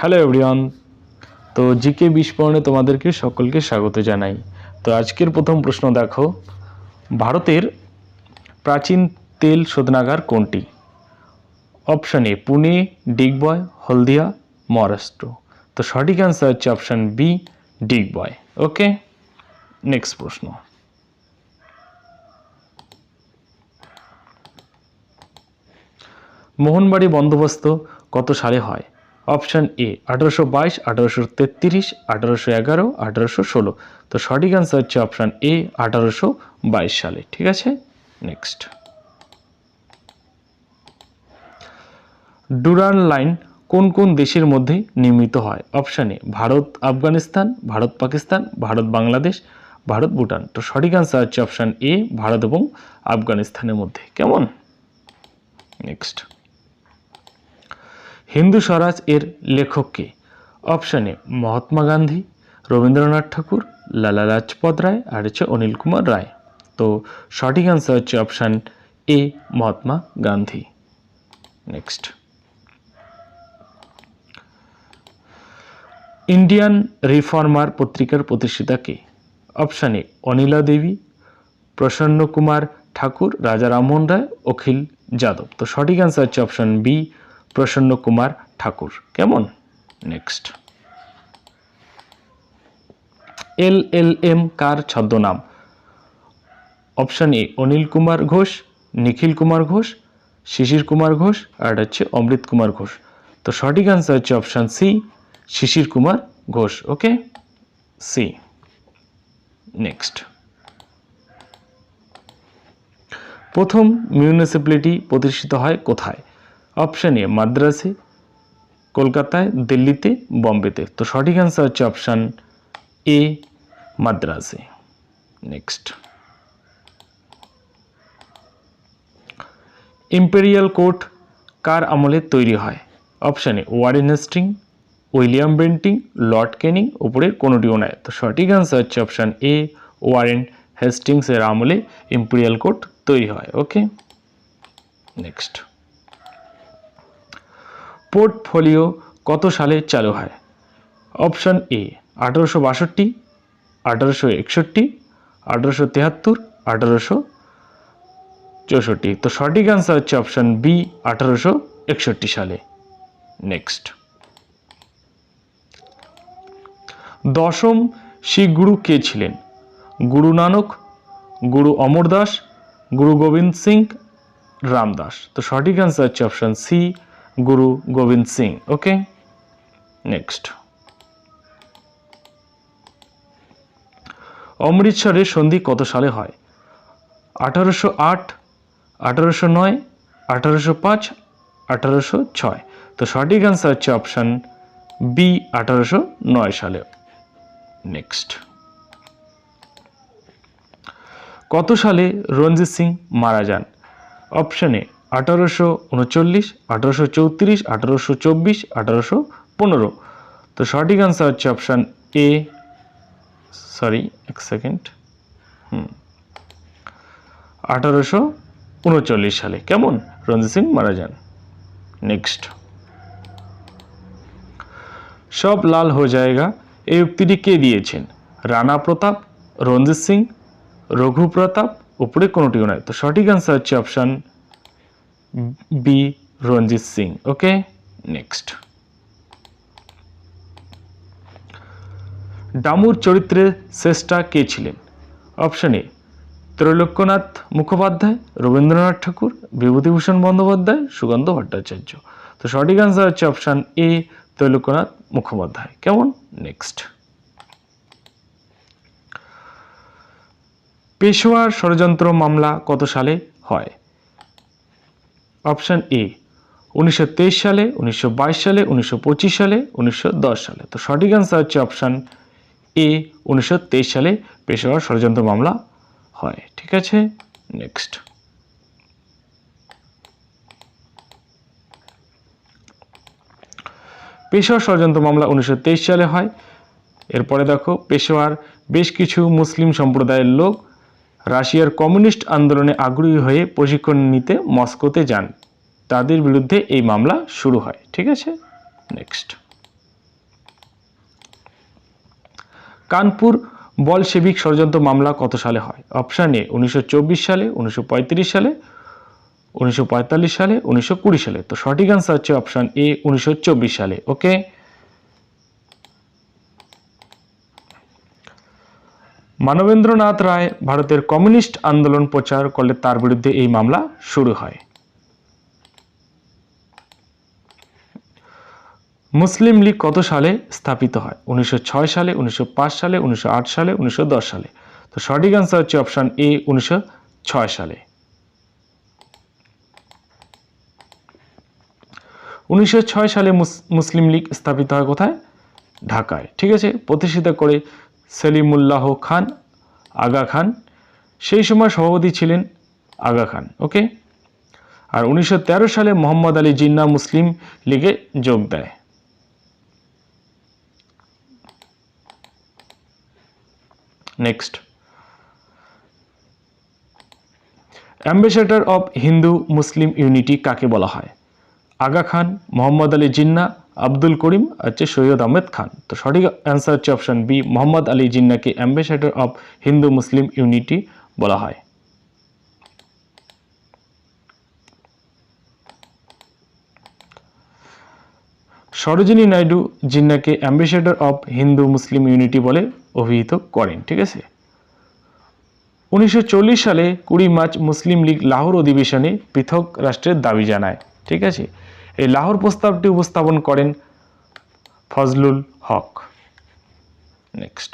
Hello everyone তো GK বিস্ফোরণে তোমাদেরকে সকলকে স্বাগত জানাই। তো আজকের প্রথম প্রশ্ন দেখো। ভারতের প্রাচীন তেল শোধনাগার কোনটি? অপশান এ পুনে ডিগবয় হলদিয়া মহারাষ্ট্র তো সঠিক অ্যান্সার হচ্ছে option B Digboi okay next প্রশ্ন। মোহনবাড়ি বন্দোবস্ত কত সালে হয়? অপশান এ, আঠারোশো বাইশ, আঠারোশো তেত্রিশ, আঠারোশো এগারো, আঠারোশো ষোলো। তো সঠিক অ্যান্সার হচ্ছে অপশান এ, আঠারোশো বাইশ সালে, ঠিক আছে? নেক্সট ডুরান লাইন কোন কোন দেশের মধ্যে নির্মিত হয়? অপশানে ভারত, আফগানিস্তান, ভারত, পাকিস্তান, ভারত, বাংলাদেশ, ভারত, ভুটান। তো সঠিক অ্যান্সার হচ্ছে অপশান এ, ভারত এবং আফগানিস্তানের মধ্যে। কেমন? নেক্সট হিন্দু স্বরাজ এর লেখক কে অপশানে মহাত্মা গান্ধী, রবীন্দ্রনাথ ঠাকুর, লালা লাজপত রায়, আর হচ্ছে অনিল কুমার রায়। তো সঠিক অ্যান্সার হচ্ছে option A Mahatma Gandhi. Next Indian reformer পত্রিকার প্রতিষ্ঠাতা কে? অপশানে অনিলা দেবী, প্রসন্ন কুমার ঠাকুর, রাজা রামমোহন রায়, অখিল যাদব। তো সঠিক অ্যান্সার হচ্ছে অপশান বি প্রসন্ন কুমার ঠাকুর। কেমন? নেক্সট এল এল এম কার ছদ্মনাম? অপশান এ অনিল কুমার ঘোষ, নিখিল কুমার ঘোষ, শিশির কুমার ঘোষ, আর হচ্ছে অমৃত কুমার ঘোষ। তো সঠিক অ্যান্সার হচ্ছে option C Shishir Kumar Ghosh okay C next প্রথম মিউনিসিপ্যালিটি প্রতিষ্ঠিত হয় কোথায়? অপশান এ মাদ্রাসে কলকাতায় দিল্লিতে বম্বেতে তো। সঠিক অ্যান্সার হচ্ছে অপশান এ মাদ্রাসে নেক্সট ইম্পেরিয়াল কোর্ট কার আমলে তৈরি হয়? অপশানে Warren Hastings William Bentinck Lord Canning উপরের কোনোটিও নয় তো সঠিক অ্যান্সার হচ্ছে অপশান এ ওয়ারেন হেস্টিংসের আমলে ইম্পেরিয়াল কোর্ট তৈরি হয়। ওকে নেক্সট পোর্টফোলিও কত সালে চালু হয়? অপশান এ, আঠারোশো বাষট্টি, আঠারোশো একষট্টি, আঠারোশো তেহাত্তর, আঠারোশো চৌষট্টি। তো সঠিক অ্যান্সার হচ্ছে অপশান বি আঠারোশো একষট্টি সালে। নেক্সট দশম শিখ গুরু কে ছিলেন? গুরু নানক, গুরু অমরদাস গুরু গোবিন্দ সিং রামদাস তো সঠিক অ্যান্সার হচ্ছে option C Guru Gobind Singh okay next অমৃতসরের সন্ধি কত সালে হয়? আঠারোশো আট, আঠারোশো নয়, আঠারোশো পাঁচ, আঠারোশো ছয়। তো সঠিক অ্যান্সার হচ্ছে অপশান বি আঠারোশো নয় সালে। নেক্সট কত সালে রঞ্জিত সিং মারা যান? অপশানে আঠারোশো উনচল্লিশ, আঠারোশো চৌত্রিশ, আঠারোশো চব্বিশ, আঠারোশো পনেরো। তো সঠিক অ্যান্সার হচ্ছে অপশান এ সরি এক সেকেন্ড হুম। আঠারোশো উনচল্লিশ সালে। কেমন? রঞ্জিত সিং মারা যান। নেক্সট সব লাল হয়ে জায়গা। এই উক্তিটি কে দিয়েছেন? রানা প্রতাপ, রঞ্জিত সিং, রঘু প্রতাপ, উপরে কোনোটিও নয়। তো সঠিক অ্যান্সার হচ্ছে option B Ranjit Singh okay next ডামুর চরিত্রের শ্রেষ্ঠা কে ছিলেন? অপশান এ ত্রৈলোক্যনাথ মুখোপাধ্যায় রবীন্দ্রনাথ ঠাকুর বিভূতিভূষণ বন্দ্যোপাধ্যায় সুগন্ধ ভট্টাচার্য তো সঠিক অ্যান্সার হচ্ছে অপশান এ ত্রৈলোক্যনাথ মুখোপাধ্যায় কেমন? নেক্সট পেশোয়ার ষড়যন্ত্র মামলা কত সালে হয়? অপশান এ, উনিশশো তেইশ সালে, উনিশশো বাইশ সালে, উনিশশো পঁচিশ সালে, উনিশশো দশ সালে। তো সঠিক অ্যান্সার হচ্ছে অপশান এ উনিশশো তেইশ সালে পেশোয়ার ষড়যন্ত্র মামলা হয়। ঠিক আছে? নেক্সট পেশোয়ার ষড়যন্ত্র মামলা উনিশশো তেইশ সালে হয়। এরপরে দেখো পেশোয়ার বেশ কিছু মুসলিম সম্প্রদায়ের লোক রাশিয়ার কমিউনিস্ট আন্দোলনে আগ্রহী হয়ে প্রশিক্ষণ নিতে মস্কোতে যান। তাদের বিরুদ্ধে এই মামলা শুরু হয়। ঠিক আছে? নেক্সট কানপুর বলশেবিক ষড়যন্ত্র মামলা কত সালে হয়? অপশান এ উনিশশো চব্বিশ সালে, উনিশশো পঁয়ত্রিশ সালে, উনিশশো পঁয়তাল্লিশ সালে, উনিশশো কুড়ি সালে। তো সঠিক আনসার হচ্ছে অপশান এ উনিশশো চব্বিশ সালে। ওকে মানবেন্দ্রনাথ রায় ভারতের কমিউনিস্ট আন্দোলন প্রচার করলে তার বিরুদ্ধে এই মামলা শুরু হয়। মুসলিম লীগ কত সালে স্থাপিত হয়? উনিশশো সালে উনিশশো সালে উনিশশো সালে উনিশশো সালে। তো সঠিক আনসার হচ্ছে অপশান এ উনিশশো ছয় সালে। উনিশশো ছয় সালে মুস- মুসলিম লীগ স্থাপিত হয় কোথায়? ঢাকায়। ঠিক আছে? প্রতিষ্ঠিত করে সেলিমুল্লাহ খান, আগা খান। সেই সময় সভাপতি ছিলেন আগা খান, ওকে? আর উনিশশো তেরো সালে মোহাম্মদ আলী জিন্না মুসলিম লীগে যোগ দেয়। Next. Ambassador of Hindu Muslim unity কাকে বলা হয়? আগা খান, মোহাম্মদ আলী জিন্না আব্দুল করিম হচ্ছে সৈয়দ আহমেদ খান। তো সঠিক অ্যান্সার হচ্ছে option B Mohammad Ali জিন্নাকে ambassador of Hindu Muslim unity বলা হয়। Sarojini Naidu জিন্নাকে ambassador of Hindu Muslim unity বলে অভিহিত করেন, ঠিক আছে? উনিশশো চল্লিশ সালে কুড়ি মার্চ মুসলিম লীগ লাহোর অধিবেশনে পৃথক রাষ্ট্রের দাবি জানায়, ঠিক আছে? এই লাহোর প্রস্তাবটি উপস্থাপন করেন ফজলুল হক। নেক্সট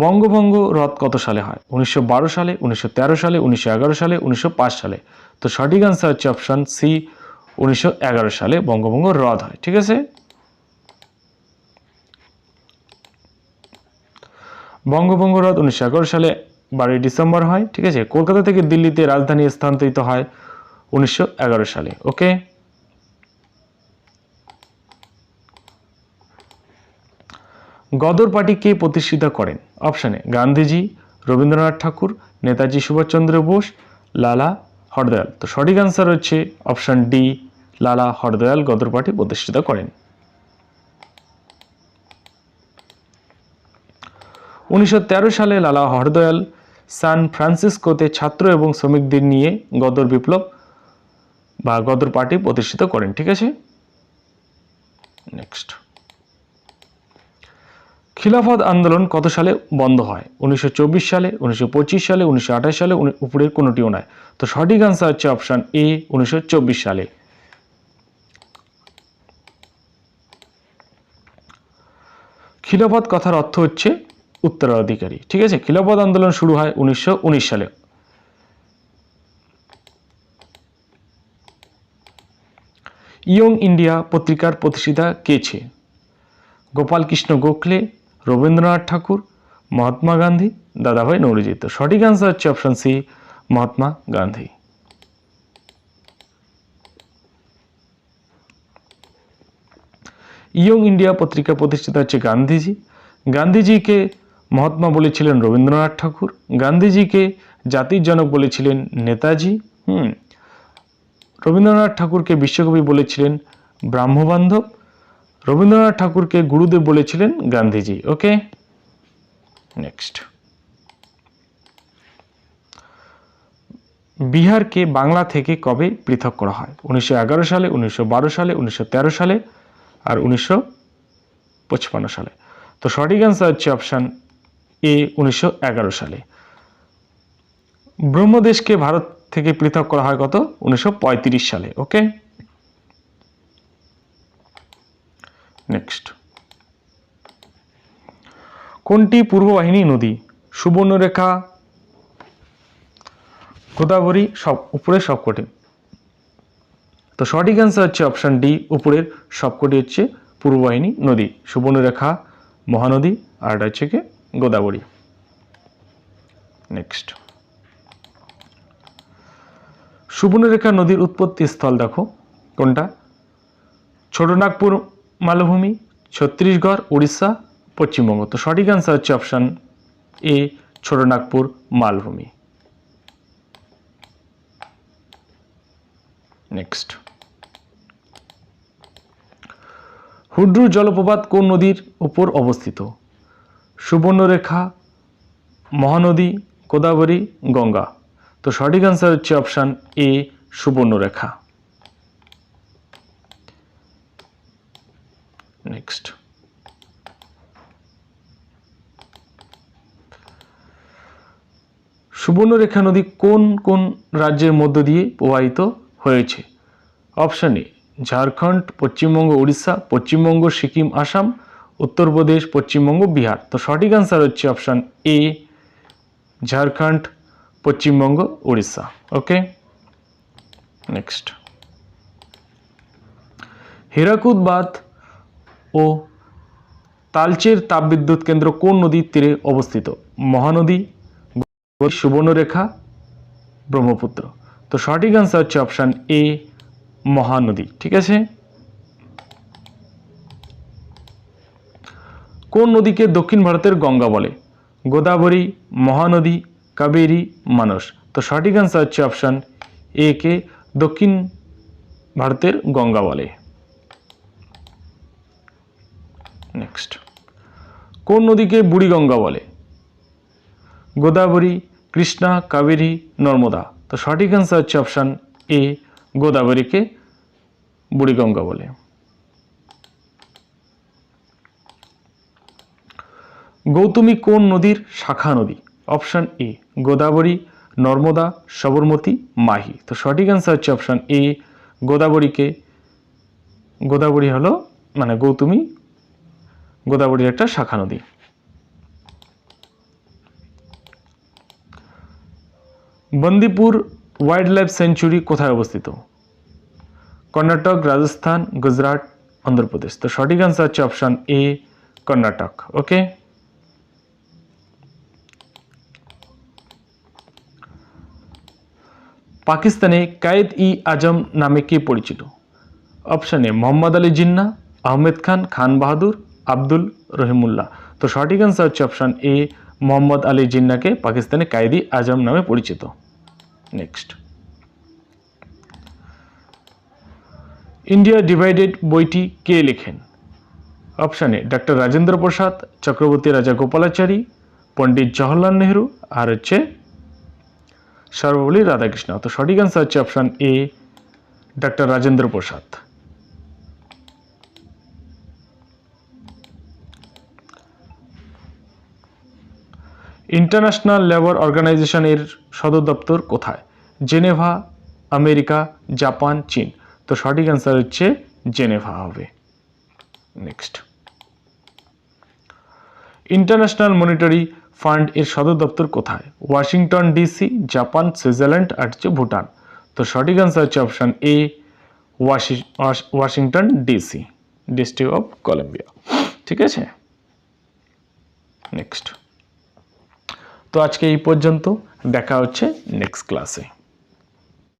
বঙ্গভঙ্গ রদ কত সালে হয়? উনিশশো বারো সালে, উনিশশো তেরো সালে, উনিশশো এগারো সালে, উনিশশো সালে। তো সঠিক আনসার হচ্ছে অপশন সি উনিশশো এগারো সালে বঙ্গভঙ্গ রদ হয়। ঠিক আছে? বঙ্গভঙ্গ রদ উনিশশো সালে বারোই ডিসেম্বর হয়, ঠিক আছে? কলকাতা থেকে দিল্লিতে রাজধানী স্থানান্তরিত হয় উনিশশো এগারো সালে, ওকে? গদর পার্টি কে প্রতিষ্ঠিত করেন? অপশানে গান্ধীজি, রবীন্দ্রনাথ ঠাকুর, নেতাজি সুভাষচন্দ্র বোস, লালা হরদয়াল। তো সঠিক আনসার হচ্ছে অপশান ডি, লালা হরদয়াল গদর পার্টি প্রতিষ্ঠিত করেন। উনিশশো তেরো সালে লালা হরদয়াল সান ফ্রান্সিসকোতে ছাত্র এবং শ্রমিকদের নিয়ে গদর বিপ্লব বা গদর পার্টি প্রতিষ্ঠিত করেন, ঠিক আছে? নেক্সট খিলাফত আন্দোলন কত সালে বন্ধ হয়? উনিশশো চব্বিশ সালে, উনিশশো পঁচিশ সালে, উনিশশো আঠাশ সালে উপরের কোনোটিও নয়। তো সঠিক আনসার হচ্ছে অপশান এ উনিশশো চব্বিশ সালে। খিলাফত কথার অর্থ হচ্ছে উত্তরাধিকারী ঠিক আছে? খিলাফত আন্দোলন শুরু হয় উনিশশো উনিশ সালে। ইয়ং ইন্ডিয়া পত্রিকার প্রতিষ্ঠাতা কে ছে? গোপাল কৃষ্ণ গোখলে, রবীন্দ্রনাথ ঠাকুর, মহাত্মা গান্ধী, দাদাভাই নৌরজি তো সঠিক আনসার হচ্ছে option C Mahatma Gandhi. Young India পত্রিকা প্রতিষ্ঠিত হচ্ছে গান্ধীজি। গান্ধীজিকে মহাত্মা বলেছিলেন রবীন্দ্রনাথ ঠাকুর, গান্ধীজিকে জাতির জনক বলেছিলেন নেতাজি, হুম। রবীন্দ্রনাথ ঠাকুরকে বিশ্বকবি বলেছিলেন ব্রাহ্মবান্ধব, রবীন্দ্রনাথ ঠাকুরকে গুরুদেব বলেছিলেন গান্ধীজি, ওকে? নেক্সট বিহারকে বাংলা থেকে কবে পৃথক করা হয়? উনিশশো এগারো সালে, উনিশশো বারো সালে, উনিশশো তেরো সালে আর উনিশশো সালে। তো সঠিক অ্যান্সার হচ্ছে অপশান এ উনিশশো এগারো সালে। ব্রহ্মদেশকে ভারত থেকে পৃথক করা হয় কত? উনিশশো পঁয়ত্রিশ সালে, ওকে? নেক্সট। কোনটি পূর্ব বাহিনী নদী? সুবর্ণরেখা, গোদাবরী, সব উপরের সবকটি। তো সঠিক অ্যান্সার হচ্ছে অপশান ডি উপরের সবকটি হচ্ছে পূর্ব বাহিনী নদী। সুবর্ণরেখা, মহানদী, আর এটা হচ্ছে কি? গোদাবরী। নেক্সট সুবর্ণরেখা নদীর উৎপত্তি স্থল দেখো। কোনটা? ছোটনাগপুর, মালভূমি, ছত্তিশগড়, উড়িষ্যা, পশ্চিমবঙ্গ। তো সঠিক অ্যান্সার হচ্ছে অপশান এ ছোটনাগপুর, মালভূমি। নেক্সট হুড্রু জলপ্রপাত কোন নদীর উপর অবস্থিত? সুবর্ণরেখা, মহানদী, গোদাবরী, গঙ্গা। তো সঠিক আনসার হচ্ছে option A Subarnarekha. Next Subarnarekha নদী কোন কোন রাজ্যের মধ্য দিয়ে প্রবাহিত হয়েছে? Option A Jharkhand, Paschimbanga Orissa Paschimbanga, Sikkim, Assam Uttar Pradesh Paschimbanga, Bihar. তো সঠিক আনসার হচ্ছে option A Jharkhand, Paschimbanga, Orissa. Okay next Hirakud বাঁধ ও তালচের তাপবিদ্যুৎ কেন্দ্র কোন নদীর তীরে অবস্থিত? মহানদী সুবর্ণরেখা, ব্রহ্মপুত্র। তো সঠিক আনসার হচ্ছে অপশান এ মহানদী। ঠিক আছে? কোন নদীকে দক্ষিণ ভারতের গঙ্গা বলে? গোদাবরী, মহানদী, কাবেরী, মানস। তো সঠিক আনসার হচ্ছে অপশান এ কে দক্ষিণ ভারতের গঙ্গা বলে। নেক্সট কোন নদীকে বুড়ি গঙ্গা বলে? গোদাবরী, কৃষ্ণা, কাবেরী, নর্মদা। তো সঠিক অ্যান্সার হচ্ছে অপশান এ গোদাবরীকে বুড়িগঙ্গা বলে। গৌতমী কোন নদীর শাখা নদী? Option A, Godavari, Narmada, Sabarmati, Mahi. তো সঠিক অ্যান্সার হচ্ছে অপশান এ, গোদাবরীকে, গোদাবরী হলো মানে গৌতমী, গোদাবরীর একটা শাখা নদী। বন্দিপুর ওয়াইল্ড লাইফ সেঞ্চুরি কোথায় অবস্থিত? কর্ণাটক, রাজস্থান, গুজরাট, অন্ধ্রপ্রদেশ। তো সঠিক আনসার হচ্ছে অপশান এ, কর্ণাটক। ওকে পাকিস্তানে কায়েদ ই আজম নামে কে পরিচিত? অপশান মোহাম্মদ আলী জিন্না, আহমেদ খান খান বাহাদুর, আব্দুল রহিমুল্লাহ। তো সঠিক আনসার হচ্ছে অপশান এ মোহাম্মদ আলী জিন্নাকে পাকিস্তানে কায়েদি আজম নামে পরিচিত। নেক্সট ইন্ডিয়া ডিভাইডেড বইটি কে লেখেন? অপশানে ডক্টর রাজেন্দ্র প্রসাদ, চক্রবর্তী রাজা গোপালাচারী, পণ্ডিত জওহরলাল নেহরু, আর হচ্ছে সর্বপল্লী রাধাকৃষ্ণ। তো সঠিক অ্যান্সার হচ্ছে option A doctor Rajendra Prasad. International labour অর্গানাইজেশনের সদর দপ্তর কোথায়? জেনেভা, আমেরিকা, জাপান, চীন। তো সঠিক অ্যান্সার হচ্ছে জেনেভা হবে। নেক্সট ইন্টারন্যাশনাল মনিটারি ফান্ড এর সদর দপ্তর কোথায়? ওয়াশিংটন, ডিসি, জাপান, সুইজারল্যান্ড, আর হচ্ছে ভুটান। তো সঠিক অ্যান্সার হচ্ছে option A Washington, DC, district of Columbia. ঠিক আছে? নেক্সট তো আজকে এই পর্যন্ত। দেখা হচ্ছে নেক্সট ক্লাসে